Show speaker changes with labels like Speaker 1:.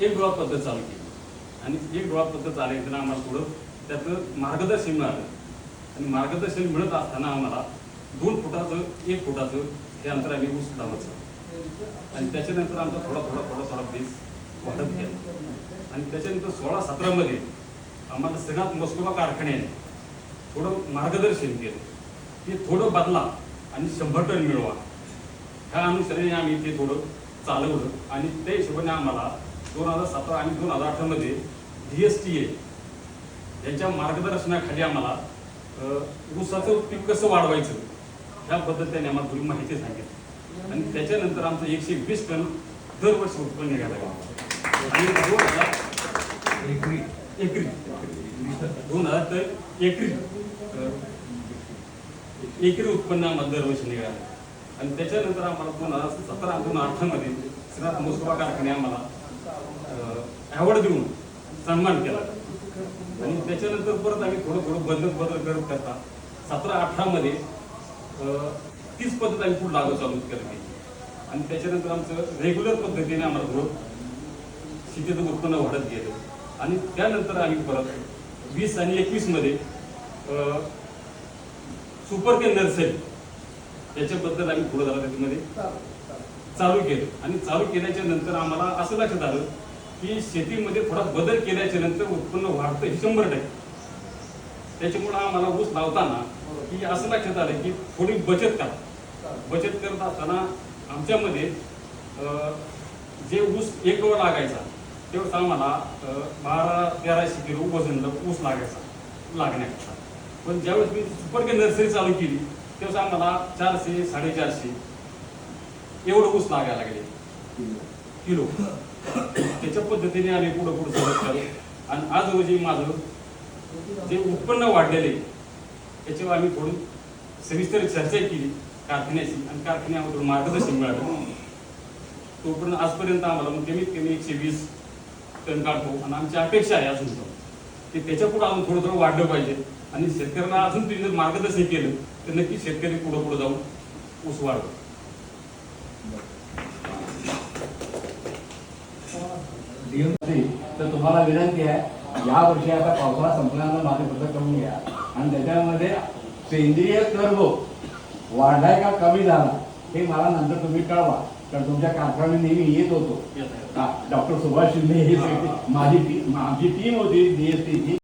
Speaker 1: एक डोळा पद्धत चालू केली. आणि एक डोळा पद्धत चालायचं आम्हाला थोडं त्याचं मार्गदर्शन मिळालं. आणि मार्गदर्शन मिळत असताना आम्हाला दोन फुटाचं एक फुटाचं हे अंतर आम्ही ऊस लावायचं आणि त्याच्यानंतर आमचा थोडा थोडा थोडा थोडा बेस वाढत गेला. आणि त्याच्यानंतर सोळा सतरामध्ये आम्हाला सगळ्यात मस्कुबा कारखान्याने थोडं मार्गदर्शन केलं. ते थोडं बदला आणि शंभर टन मिळवा. ह्या अनुषंगाने आम्ही ते थोडं चालवलं. आणि त्या हिशोबाने आम्हाला दोन हजार सतरा आणि दोन हजार अठरामध्ये डी एस टी ए यांच्या मार्गदर्शनाखाली आम्हाला ऊसाचं पीक कसं वाढवायचं ह्याबद्दल पद्धतीने आम्हाला थोडी माहिती सांगितली. आणि त्याच्यानंतर आमचं एकशे वीस टन दरवर्षी उत्पन्न निघायला आणि दोन हजार
Speaker 2: एकरी
Speaker 1: एकरी दोन हजार तर एकरी एकरी उत्पन्न आम्हाला दरवर्षी निघालं. आणि त्याच्यानंतर आम्हाला दोन हजार सतरा आणि दोन हजार अठरामध्ये श्रीनाथ मुस्तफा कारखाने आम्हाला अवॉर्ड देऊन सन्मान केला. आणि त्याच्यानंतर परत आम्ही थोडं थोडं बदल बदल करत करता. सतरा अठरामध्ये तीच पद्धत आम्ही पुढे लागू चालू करते आणि त्याच्यानंतर आमचं रेग्युलर पद्धतीने आम्हाला ग्रोथ शेतीचं उत्पन्न वाढत गेलं. आणि त्यानंतर आम्ही परत वीस आणि एकवीसमध्ये सुपर के नर्सरी याच्याबद्दल आम्ही पुढे झाला त्याच्यामध्ये. चालू केलं. आणि चालू केल्याच्यानंतर आम्हाला असं लक्षात आलं की शेतीमध्ये थोडा बदल केल्याच्यानंतर उत्पन्न वाढतं हे शंभर टक्के. त्याच्यामुळं आम्हाला ऊस लावताना की असं लक्षात आलं की थोडी बचत करा. बचत करत असताना आमच्यामध्ये जे ऊस एक वर लागायचा तेव्हाच आम्हाला बारा तेराशे किलो वजनला ऊस लागायचा लागण्याचा पण ज्यावेळेस मी सुपर के नर्सरी चालू केली तेव्हाच आम्हाला चारशे साडेचारशे एवढं ऊस लागायला लागले. किलो. त्याच्या पद्धतीने आम्ही पुढं पुढं चालू आणि आज रोजी माझं जे उत्पन्न वाढलेले त्याच्यावर आम्ही थोडी सविस्तर चर्चा केली कारखान्याशी आणि कारखान्यामधून मार्गदर्शन मिळालं. तोपर्यंत आजपर्यंत आम्हाला मग कमीत कमी एकशे वीस टन काढतो आणि आमची अपेक्षा आहे अजून की त्याच्या पुढे अजून थोडं थोडं वाढलं पाहिजे. आणि शेतकऱ्यांना अजून तुम्ही जर मार्गदर्शन केलं तर नक्की शेतकरी पुढे पुढे जाऊन ऊस वाढवतो.
Speaker 3: तर तुम्हाला विनंती आहे या वर्षी आता पावसाळा संपल्यानंतर माझे पत्र करून घ्या. आणि त्याच्यामध्ये सेंद्रिय कर्ब वाढलाय का कमी झाला हे मला नंतर तुम्ही कळवा. कारण तुमच्या कारखान्यात नेहमी येत होतो. डॉक्टर सुभाष शिंदे हे माझी माझी टीम होती डीएसटीची